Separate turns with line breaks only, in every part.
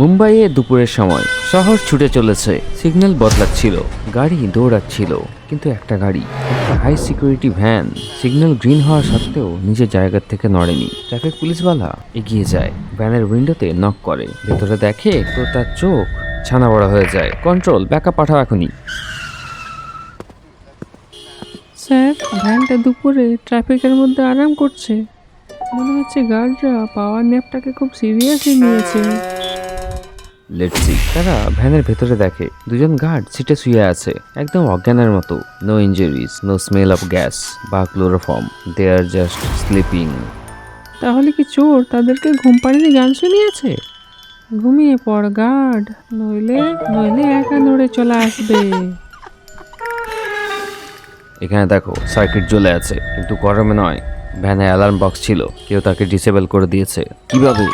মুম্বাইয়ে দুপুরের সময় শহর ছুটে চলেছে। সিগন্যাল বদলাচ্ছিল, গাড়ি দৌড়াচ্ছিল, কিন্তু একটা গাড়ি, একটা high security van signal green হওয়া সত্ত্বেও নিজের জায়গা থেকে নড়েনি। ট্রাফিক পুলিশওয়ালা এগিয়ে যায় ভ্যানের উইন্ডোতে নক করে। ভেতরে দেখে তো তার চোখ ছানা বড়া হয়ে যায়। কন্ট্রোল ব্যাকআপ পাঠাও এখনই।
স্যার ভ্যানটা দুপুরে ট্রাফিকের মধ্যে আরাম করছে। মনে হচ্ছে গার্ডরা পাওয়ার ন্যাপটাকে খুব সিরিয়াসলি নিয়েছে।
লেটস তারা ভ্যানের ভেতরে দেখে, দুজন গার্ড সিটে শুয়ে আছে, একদম অজ্ঞানের মতো। No injuries no smell of gas বা chloroform they are just sleeping
তাহলে কি চোর তাদেরকে ঘুম পাড়িয়ে গান শুনিয়েছে? ঘুমিয়ে পড় গার্ড নইলে নইলে একা নড়ে চলে আসবে।
এখানে দেখো সার্কিট জ্বলে আছে, কিন্তু গরমে নয়। ভ্যানে অ্যালার্ম বক্স ছিল, কেউ তাকে ডিসেবল করে দিয়েছে। কীভাবে?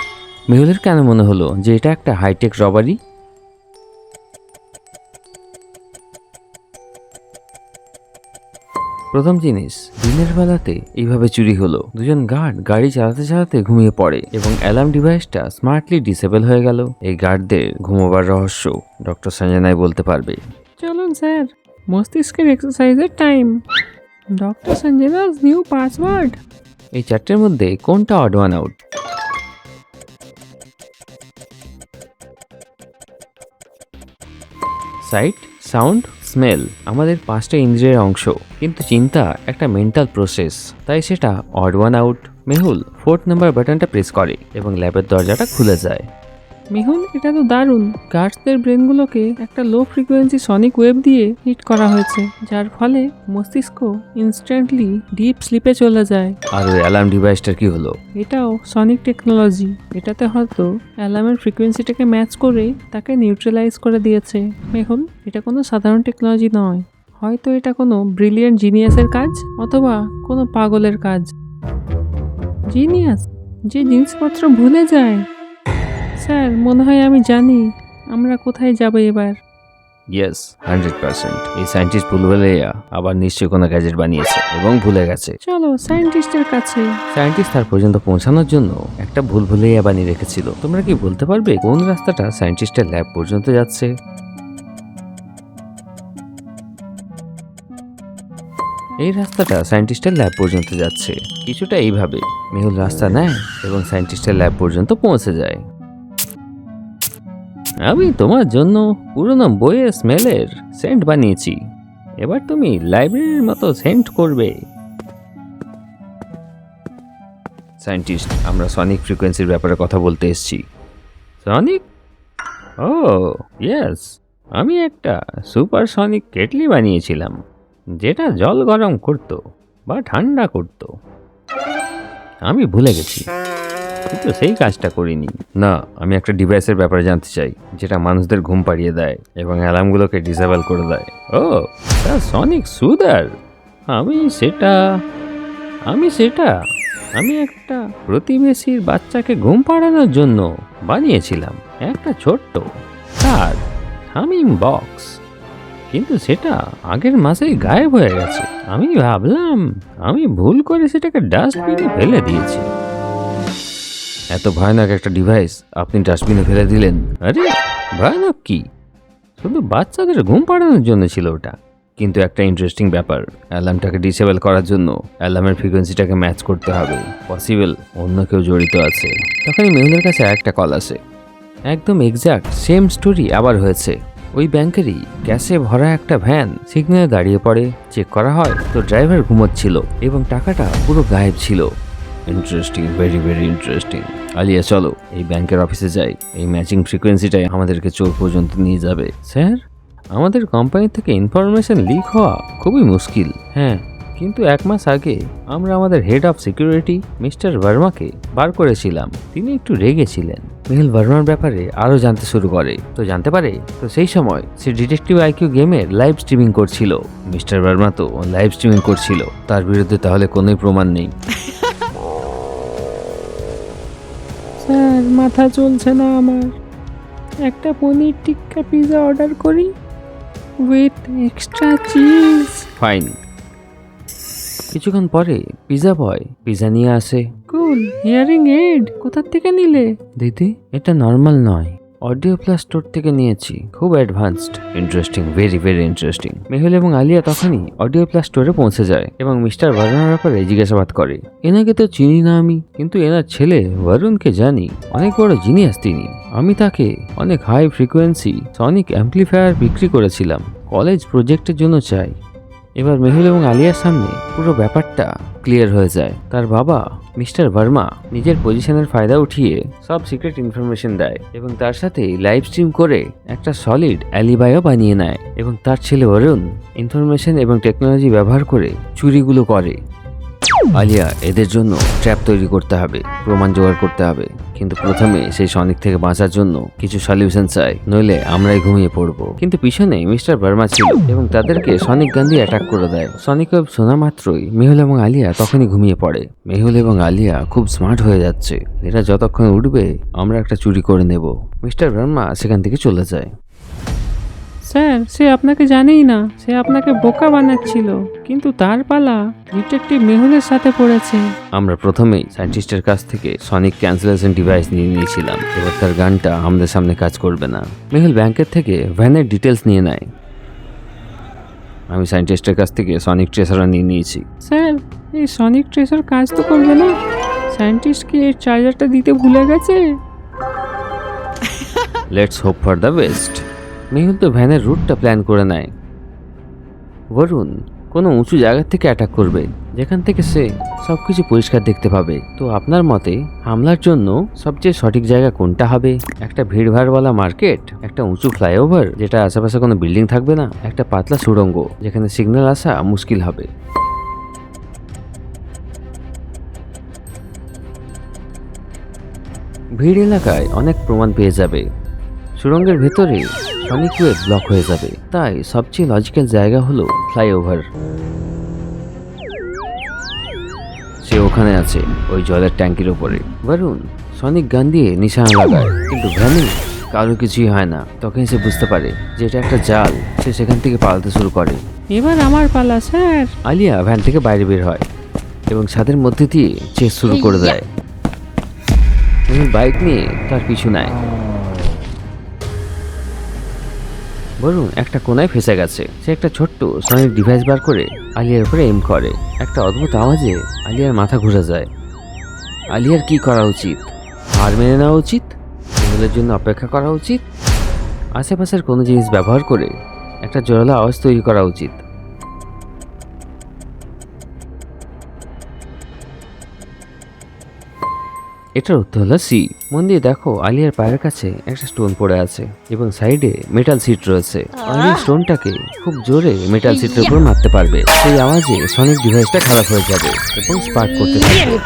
মেহুলের কেন মনে হলো যে এটা একটা হাইটেক রবারি প্রথম জিনিস দিনের বেলাতে এইভাবে চুরি হলো। দুজন গার্ড গাড়ি চালাতে চালাতে ঘুমিয়ে পড়ে এবং অ্যালার্ম ডিভাইসটা স্মার্টলি ডিসেবল হয়ে গেল। এই গার্ডদের ঘুমোবার রহস্য ডক্টর সঞ্জনাই বলতে পারবে।
চলুন স্যার মস্তিষ্কের এক্সারসাইজের time doctor Sanjana's new password
এই চারটের মধ্যে কোনটা odd one out sight, sound, smell আমাদের পাঁচটা ইন্দ্রিয়ের অংশ। কিন্তু চিন্তা একটা মেন্টাল প্রসেস, তাই সেটা odd one out. Mehul, fourth number বাটনটা প্রেস করে এবং ল্যাবের দরজাটা খুলে যায়।
মেহুল এটা তো দারুণ। গার্ডসদের ব্রেনগুলোকে একটা লো ফ্রিকোয়েন্সি সনিক ওয়েভ দিয়ে হিট করা হয়েছে যার ফলে মস্তিষ্ক ইনস্ট্যান্টলি ডিপ স্লিপে চলে যায়।
আর ওই অ্যালার্ম ডিভাইসটার কি হলো?
এটাও সনিক টেকনোলজি এটাতে হয়তো অ্যালার্মের ফ্রিকোয়েন্সিটাকে ম্যাচ করে তাকে নিউট্রালাইজ করে দিয়েছে। মেহুল এটা কোনো সাধারণ টেকনোলজি নয়। হয়তো এটা কোনো ব্রিলিয়েন্ট জিনিয়াসের কাজ অথবা কোনো পাগলের কাজ। জিনিয়াস যে জিনিসপত্র ভুলে যায়। স্যার মনে হয় আমি জানি। আমরা কোথায় যাব এবার?
ইয়েস হান্ড্রেড পার্সেন্ট এই সায়েন্টিস্ট ভুলভুলাইয়া আবার নিশ্চয়ই কোনো গ্যাজেট বানিয়েছে এবং ভুলে গেছে।
চলো সায়েন্টিস্টের কাছে।
সায়েন্টিস্ট তার পর্যন্ত পৌঁছানোর জন্য একটা ভুল ভুলাইয়া বানিয়ে রেখেছিল। তোমরা কি বলতে পারবে কোন রাস্তাটা সায়েন্টিস্টের ল্যাব পর্যন্ত যাচ্ছে? এই রাস্তাটা সায়েন্টিস্টের ল্যাব পর্যন্ত যাচ্ছে। কিছুটা এইভাবে। মেহুল রাস্তা নেয় এবং সায়েন্টিস্টের ল্যাব পর্যন্ত পৌঁছে যায়। আমি তোমার জন্য পুরনো বইয়ের স্মেলের সেন্ট বানিয়েছি। এবার তুমি লাইব্রেরির মতো সেন্ট করবে। সায়েন্টিস্ট, আমরা সনিক ফ্রিকোয়েন্সির ব্যাপারে কথা বলতে এসেছি। সনিক? ও, ইয়েস, আমি একটা সুপার সনিক কেটলি বানিয়েছিলাম, যেটা জল গরম করতো বা ঠান্ডা করতো। আমি ভুলে গেছি। কিন্তু সেই কাজটা করিনি। না আমি একটা ডিভাইসের ব্যাপারে জানতে চাই যেটা মানুষদের ঘুম পাড়িয়ে দেয় এবং অ্যালার্মগুলোকে ডিসেবল করে দেয়। ও সনিক সুদার আমি সেটা আমি সেটা আমি একটা প্রতিবেশীর বাচ্চাকে ঘুম পাড়ানোর জন্য বানিয়েছিলাম একটা ছোট্ট। তার হামিং বক্স কিন্তু সেটা আগের মাসেই গায়েব হয়ে গেছে। আমি ভাবলাম আমি ভুল করে সেটাকে ডাস্টবিনে ফেলে দিয়েছি। এত ভয়ানক একটা ডিভাইস আপনি ডাস্টবিনে ফেলে দিলেন। আরে, ভয়ানক কি? শুধু বাচ্চাদের ঘুম পাড়ানোর জন্য ছিল ওটা। কিন্তু একটা ইন্টারেস্টিং ব্যাপার, অ্যালার্মটাকে ডিসেবল করার জন্য অ্যালার্মের ফ্রিকোয়েন্সিটাকে ম্যাচ করতে হবে। পসিবল অন্য কেউ জড়িত আছে। তখনই মেহুলের কাছে একটা কল আসে। একদম এক্স্যাক্ট সেম স্টোরি আবার হয়েছে। ওই ব্যাংকেরই গ্যাসে ভরা একটা ভ্যান সিগন্যালে দাঁড়িয়ে পড়ে। চেক করা হয়, তো ড্রাইভার ঘুমোচ্ছিল এবং টাকাটা পুরো গায়েব ছিল। Interesting very very interesting Alia, চলো, এই ব্যাংকের অফিসে যাই। এই ম্যাচিং ফ্রিকোয়েন্সিটাই আমাদেরকে চোর পর্যন্ত নিয়ে যাবে। স্যার, আমাদের কোম্পানি থেকে ইনফরমেশন লিক হওয়া খুবই মুশকিল। হ্যাঁ কিন্তু এক মাস আগে আমরা আমাদের হেড অফ সিকিউরিটি মিস্টার ভার্মাকে বার করেছিলাম। তিনি একটু রেগেছিলেন মিহিল ভার্মার ব্যাপারে আরও জানতে শুরু করে। তো জানতে পারে, তো সেই সময় সে ডিটেকটিভ আইকিউ গেমের লাইভ স্ট্রিমিং করছিল। মিস্টার ভার্মা তো লাইভ স্ট্রিমিং করছিল। তার বিরুদ্ধে তাহলে কোনোই প্রমাণ নেই।
স্যার মাথা চলছে না আমার। একটা পনির টিক্কা পিৎজা অর্ডার করি উইথ এক্সট্রা চিজ
ফাইন কিছুক্ষণ পরে পিজা বয় পিজা নিয়ে আসে।
কুল হিয়ারিং এড কোথার থেকে নিলে?
দিদি এটা নর্মাল নয়। অডিও প্লাস স্টোর থেকে নিয়েছি। খুব advanced interesting very very interesting Mehul এবং আলিয়া তখনই অডিও প্লাস স্টোরে পৌঁছে যায় এবং মিস্টার বর্মার ব্যাপারে জিজ্ঞাসাবাদ করে। এনাকে তো চিনি না আমি, কিন্তু এনার ছেলে বরুণকে জানি। অনেক বড় জিনিয়াস তিনি। আমি তাকে অনেক হাই ফ্রিকোয়েন্সি সনিক অ্যাম্পলিফায়ার বিক্রি করেছিলাম। কলেজ প্রজেক্টের জন্য চাই। এবার মেহুল এবং আলিয়ার সামনে পুরো ব্যাপারটা ক্লিয়ার হয়ে যায়। তার বাবা, মিস্টার ভার্মা, নিজের পজিশনের ফায়দা উঠিয়ে সব সিক্রেট ইনফরমেশন দেয় এবং তার সাথে লাইভ স্ট্রিম করে একটা সলিড অ্যালিবাইও বানিয়ে নেয় এবং তার ছেলে অরুণ ইনফরমেশন এবং টেকনোলজি ব্যবহার করে চুরিগুলো করে। আলিয়া, এদের জন্য ট্র্যাপ তৈরি করতে হবে, প্রমাণ জোগাড় করতে হবে। কিন্তু প্রথমে সেই সনিক থেকে বাঁচার জন্য কিছু সলিউশন চাই, নইলে আমরাই ঘুমিয়ে পড়ব। কিন্তু পিছনে মিস্টার ভার্মা ছিল এবং তাদেরকে সনিক গান্ধী অ্যাটাক করে দেয়। সনিক ওয়েব শোনা মাত্রই মেহুল এবং আলিয়া তখনই ঘুমিয়ে পড়ে। মেহুল এবং আলিয়া খুব স্মার্ট হয়ে যাচ্ছে। এরা যতক্ষণ উঠবে, আমরা একটা চুরি করে নেব। মিস্টার ভার্মা সেখান থেকে চলে যায়।
স্যার সে আপনাকে জানেই না। সে আপনাকে বোকা বানাচ্ছিল। কিন্তু তার পালা ডিটেকটিভ মেহুলের সাথে পড়েছে।
আমরা প্রথমেই সায়েন্টিস্টের কাছ থেকে সনিক ক্যান্সেলেশন ডিভাইস নিয়ে নিয়েছিলাম। এবার তার গানটা আমাদের সামনে কাজ করবে না। মেহুল ব্যাংকের থেকে ভ্যানের ডিটেলস নিয়ে নেয়। আমি সায়েন্টিস্টের কাছ থেকে সনিক ট্রেসারও নিয়ে নিয়েছি।
স্যার এই সনিক ট্রেসার কাজ তো করবে না। সায়েন্টিস্ট কি এর চার্জারটা দিতে ভুলে গেছে?
Let's hope for the best Mehul তো ভ্যানের রুটটা প্ল্যান করে নেয়। বরুণ কোনো উঁচু জায়গা থেকে অ্যাটাক করবে, যেখান থেকে সে সব কিছু পরিষ্কার দেখতে পাবে। তো আপনার মতে, হামলার জন্য সবচেয়ে সঠিক জায়গা কোনটা হবে? একটা ভিড়ভাড়ওয়ালা মার্কেট, একটা উঁচু ফ্লাইওভার, যেটা আশেপাশে কোনো বিল্ডিং থাকবে না, একটা পাতলা সুড়ঙ্গ, যেখানে সিগন্যাল আসা মুশকিল হবে। ভিড় এলাকায় অনেক প্রমাণ পেয়ে যাবে। সুড়ঙ্গের ভেতরে সনিক ব্লক হয়ে যাবে। তাই সবচেয়ে লজিক্যাল জায়গা হলো ফ্লাইওভার সে ওখানে আছে ওই জলের ট্যাঙ্কির ওপরে বরুণ সনিক গান দিয়ে নিশানা লাগায় কিন্তু ভ্যানে কারও কিছুই হয় না। তখন সে বুঝতে পারে যে এটা একটা জাল সে সেখান থেকে পালাতে শুরু করে।
এবার আমার পালা স্যার।
আলিয়া ভ্যান থেকে বাইরে বের হয় এবং ছাদের মধ্যে দিয়ে চেস শুরু করে দেয়। বাইক নিয়ে তার পিছু নেয়। বলুন একটা কোনায় ফেসে গেছে। সে একটা ছোট্ট সনিক ডিভাইস বার করে আলিয়ার উপরে এম করে। একটা অদ্ভুত আওয়াজে আলিয়ার মাথা ঘুরে যায়। আলিয়ার কি করা উচিত? হার মেনে নেওয়া উচিত? এগুলোর জন্য অপেক্ষা করা উচিত? আশেপাশের কোনো জিনিস ব্যবহার করে একটা জোরালো আওয়াজ তৈরি করা উচিত। এটার উত্তর হলো সি মন দিয়ে দেখো আলিয়ার পায়ের কাছে একটা স্টোন পড়ে আছে এবং সাইডে মেটাল সিট রয়েছে। আলিয়া স্টোনটাকে খুব জোরে মেটাল সিটের উপর মারতে পারবে। সেই আওয়াজে সনিক ডিভাইসটা খারাপ হয়ে যাবে এবং স্পার্ক করতে থাকবে।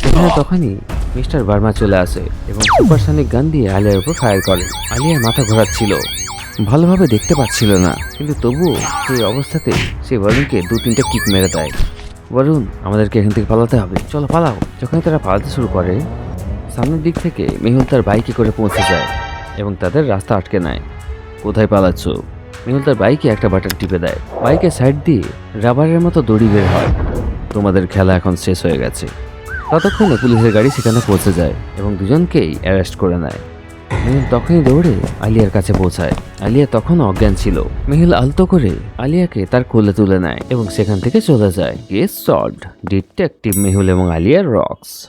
সেখানে তখনই মিস্টার বার্মা চলে আসে এবং সুপারসনিক গান দিয়ে আলিয়ার উপর ফায়ার করে। আলিয়ার মাথা ঘোরাচ্ছিল। ভালোভাবে দেখতে পাচ্ছিল না কিন্তু তবুও সেই অবস্থাতে সে বরুণকে দু তিনটা কিক মেরে দেয়। বরুণ আমাদেরকে এখান থেকে পালাতে হবে। চলো, পালাও। যখন তারা পালাতে শুরু করে, সামনের দিক থেকে মেহুল তার বাইকে করে পৌঁছে যায় এবং তাদের রাস্তা আটকে নেয়। কোথায় পালাচ্ছ? মেহুল তার বাইকে একটা বাটন টিপে দেয়। বাইকের সাইড দিয়ে রাবারের মতো দড়ি বের হয়। তোমাদের খেলা এখন শেষ হয়ে গেছে। ততক্ষণে পুলিশের গাড়ি সেখানে পৌঁছে যায় এবং দুজনকেই অ্যারেস্ট করে নেয়। মেহুল তখনই দৌড়ে আলিয়ার কাছে পৌঁছায়। আলিয়া তখন অজ্ঞান ছিল। মেহুল আলতো করে আলিয়াকে তার কোলে তুলে নেয় এবং সেখান থেকে চলে যায়। Case salt? ডিটেকটিভ মেহুল এবং আলিয়ার রক্স।